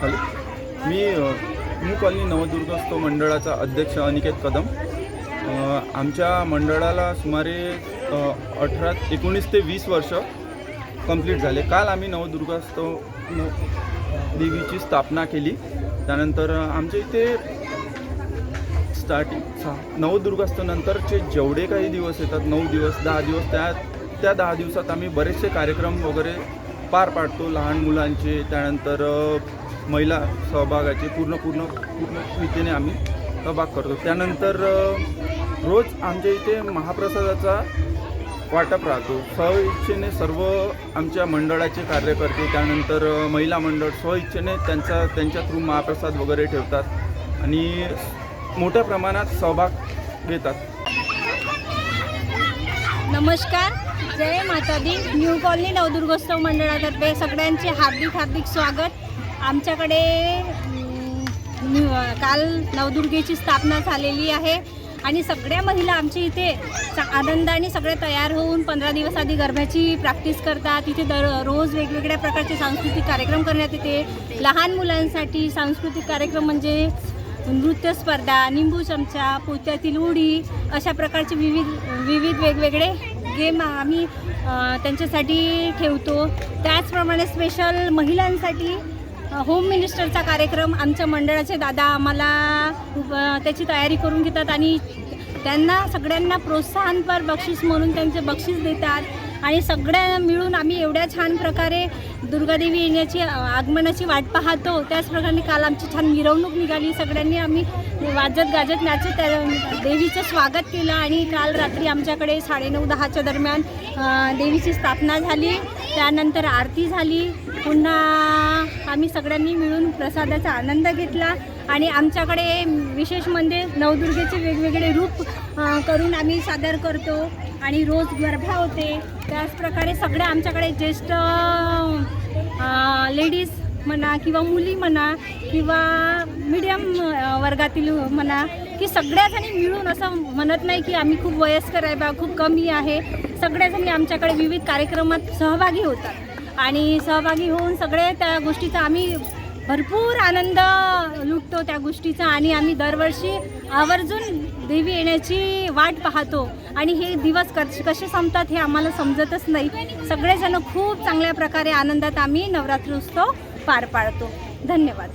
Hello मी new colony नवदुर्गस्थ मंडळाचा अध्यक्ष अनिकेत कदम. आमच्या मंडळाला सुमारे अठरा एकोणीस ते वीस वर्ष कंप्लीट झाले. काल आम्ही नवदुर्गस्थ देवीची स्थापना केली. त्यानंतर आमच्या इथे स्टार्टिंग सहा नवदुर्गस्थ नंतरचे जेवढे काही दिवस येतात नऊ दिवस दहा दिवस त्या त्या दहा दिवसात आम्ही बरेचसे कार्यक्रम वगैरे पार पाडतो लहान मुलांचे. त्यानंतर महिला सहभागाचे पूर्ण पूर्ण पूर्ण रीतीने आम्ही सहभाग करतो. त्यानंतर रोज आमच्या इथे महाप्रसादाचा वाटप राहतो. स्वइच्छेने सर्व आमच्या मंडळाचे कार्यकर्ते त्यानंतर महिला मंडळ स्वइच्छेने त्यांचा त्यांच्या थ्रू महाप्रसाद वगैरे ठेवतात आणि मोठ्या प्रमाणात सहभाग घेतात. नमस्कार. जय माता दी. न्यू कॉलनी नवदुर्गोत्सव मंडळातर्फे सगळ्यांचे हार्दिक हार्दिक स्वागत. आमच्याकडे काल नवदुर्गेची स्थापना झालेली आहे आणि सगळ्या महिला आमच्या इथे आनंदाने सगळे तयार होऊन पंधरा दिवस आधी गरब्याची प्रॅक्टिस करतात. इथे दर रोज वेगवेगळ्या प्रकारचे सांस्कृतिक कार्यक्रम करण्यात येते. लहान मुलांसाठी सांस्कृतिक कार्यक्रम म्हणजे नृत्य स्पर्धा निंबू चमचा पोत्यातील उडी अशा प्रकारचे विविध विविध वेगवेगळे गेम आम्ही त्यांच्यासाठी ठेवतो. त्याचप्रमाणे स्पेशल महिलांसाठी होम मिनिस्टरचा कार्यक्रम आमच्या मंडळाचे दादा आम्हाला त्याची तयारी करून घेतात आणि त्यांना सगळ्यांना प्रोत्साहनपर बक्षीस म्हणून त्यांचे बक्षीस देतात. आणि सगळ्या मिळून आम्ही एवढ्या छान प्रकारे दुर्गादेवी येण्याची आगमनाची वाट पाहतो. त्याचप्रकारे काल आमची छान मिरवणूक निघाली. सगळ्यांनी आम्ही वाजत गाजत नाचत त्या देवीचं स्वागत केलं आणि काल रात्री आमच्याकडे साडेनऊ दहाच्या दरम्यान देवीची स्थापना झाली. त्यानंतर आरती झाली. पुन्हा आम्ही सगळ्यांनी मिळून प्रसादाचा आनंद घेतला आणि आमच्याकडे विशेष म्हणजे नवदुर्गेचे वेगवेगळे रूप करून आम्ही सादर करतो. आणि रोज गरबा होते. त्याचप्रकारे सगळ्या आमच्याकडे ज्येष्ठ लेडीज म्हणा किंवा मुली म्हणा किंवा मीडियम वर्गातील म्हणा की सगळ्याजणी मिळून असं म्हणत नाही की आम्ही खूप वयस्कर आहे बा खूप कमी आहे. सगळ्याजणी आमच्याकडे विविध कार्यक्रमात सहभागी होतात. आणि सहभागी होऊन सगळे त्या गोष्टीचा आम्ही भरपूर आनंद लुटतो त्या गोष्टीचा आणि आम्ही दरवर्षी आवर्जून देवी येण्याची वाट पाहतो. आणि हे दिवस कश कसे संपतात हे आम्हाला समजतच नाही. सगळेजण खूप चांगल्या प्रकारे आनंदात आम्ही नवरात्री उत्सव पार पाडतो. धन्यवाद.